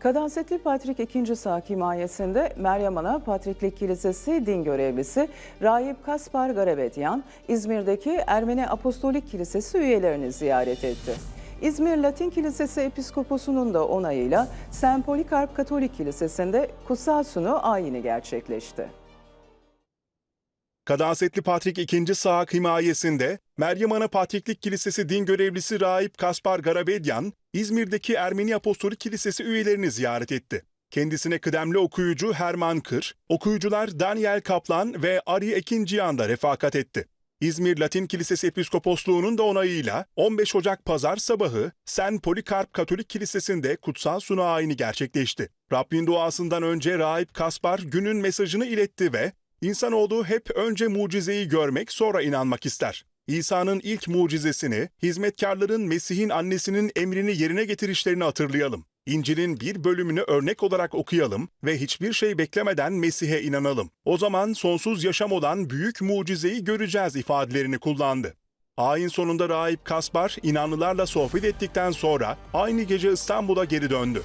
Kadasetli Patrik II Sağ himayesinde Meryem Ana Patriklik Kilisesi din görevlisi Rahip Kaspar Garabedyan, İzmir'deki Ermeni Apostolik Kilisesi üyelerini ziyaret etti. İzmir Latin Kilisesi Episkoposu'nun da onayıyla St. Polikarp Katolik Kilisesi'nde kutsal sunu ayini gerçekleşti. Kadasetli Patrik II. Sağak himayesinde Meryem Ana Patriklik Kilisesi din görevlisi Rahip Kaspar Garabedyan, İzmir'deki Ermeni Apostolik Kilisesi üyelerini ziyaret etti. Kendisine kıdemli okuyucu Herman Kır, okuyucular Daniel Kaplan ve Ari Ekinciyan da refakat etti. İzmir Latin Kilisesi Episkoposluğu'nun da onayıyla 15 Ocak Pazar sabahı Sen Polikarp Katolik Kilisesi'nde kutsal sunu ayini gerçekleşti. Rabbin duasından önce Rahip Kaspar günün mesajını iletti ve İnsanoğlu hep önce mucizeyi görmek sonra inanmak ister. İsa'nın ilk mucizesini, hizmetkarların Mesih'in annesinin emrini yerine getirişlerini hatırlayalım. İncil'in bir bölümünü örnek olarak okuyalım ve hiçbir şey beklemeden Mesih'e inanalım. O zaman sonsuz yaşam olan büyük mucizeyi göreceğiz ifadelerini kullandı. Ayin sonunda Rahip Kaspar inanlılarla sohbet ettikten sonra aynı gece İstanbul'a geri döndü.